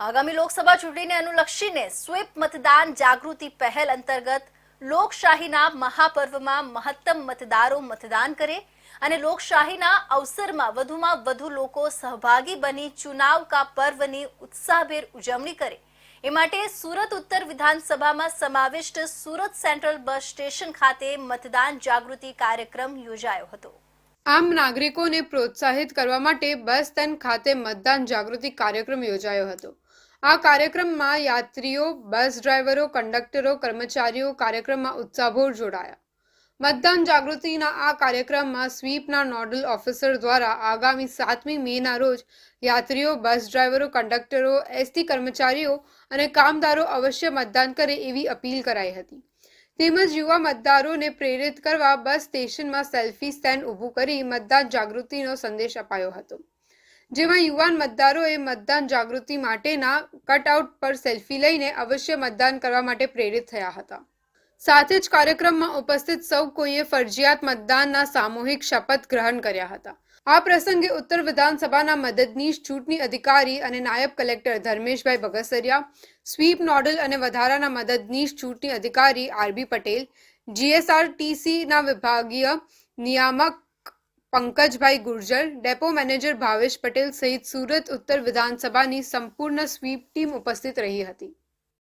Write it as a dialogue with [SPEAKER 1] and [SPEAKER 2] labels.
[SPEAKER 1] આગામી લોકસભા ચૂંટણીને અનુલક્ષીને સ્વીપ મતદાન જાગૃતિ પહેલ અંતર્ગત લોકશાહીના મહાપર્વમાં મહત્તમ મતદારો મતદાન કરે અને લોકશાહીના અવસરમાં વધુમાં વધુ લોકો સહભાગી બની ચુનાવ કા પર્વની ઉત્સાહભેર ઉજવણી કરે. એ માટે સુરત ઉત્તર વિધાનસભામાં સમાવિષ્ટ સુરત સેન્ટ્રલ બસ સ્ટેશન ખાતે મતદાન જાગૃતિ કાર્યક્રમ યોજાયો હતો.
[SPEAKER 2] આમ નાગરિકોને પ્રોત્સાહિત કરવા માટે બસ સ્ટેન્ડ ખાતે મતદાન જાગૃતિ કાર્યક્રમ યોજાયો હતો. આ કાર્યક્રમમાં યાત્રીઓ, બસ ડ્રાઈવરો, કંડક્ટરો, કર્મચારીઓ કાર્યક્રમમાં ઉત્સાહભોર જોડાયા. મતદાન જાગૃતિના આ કાર્યક્રમમાં સ્વીપના નોડલ ઓફિસર દ્વારા આગામી સાતમી મેના રોજ યાત્રીઓ, બસ ડ્રાઈવરો, કંડક્ટરો, એસટી કર્મચારીઓ અને કામદારો અવશ્ય મતદાન કરે એવી અપીલ કરાઈ હતી. તેમજ યુવા મતદારોને પ્રેરિત કરવા બસ સ્ટેશનમાં સેલ્ફી સ્ટેન્ડ ઊભું કરી મતદાન જાગૃતિનો સંદેશ અપાયો હતો. જેમાં યુવાન મતદારોએ મતદાન જાગૃતિ માટેના કટઆઉટ પર સેલ્ફી લઈને અવશ્ય મતદાન કરવા માટે પ્રેરિત થયા હતા. સાથે જ કાર્યક્રમમાં ઉપસ્થિત સૌ કોઈએ ફરજિયાત મતદાનના સામૂહિક શપથ ગ્રહણ કર્યા હતા. આ પ્રસંગે ઉત્તર વિધાનસભાના મદદનીશ, ચૂંટણી અધિકારી અને નાયબ collector Dharmeshbhai Bagsariya SVEEP nodal અને વધારાના મદદનીશ, ચૂંટણી અધિકારી આરબી પટેલ, જીએસઆરટીસીના વિભાગીય નિયામક પંકજભાઈ ગુર્જર, ડેપો મેનેજર ભાવેશ પટેલ સહિત સુરત ઉત્તર વિધાનસભાની સંપૂર્ણ સ્વીપ ટીમ ઉપસ્થિત રહી હતી.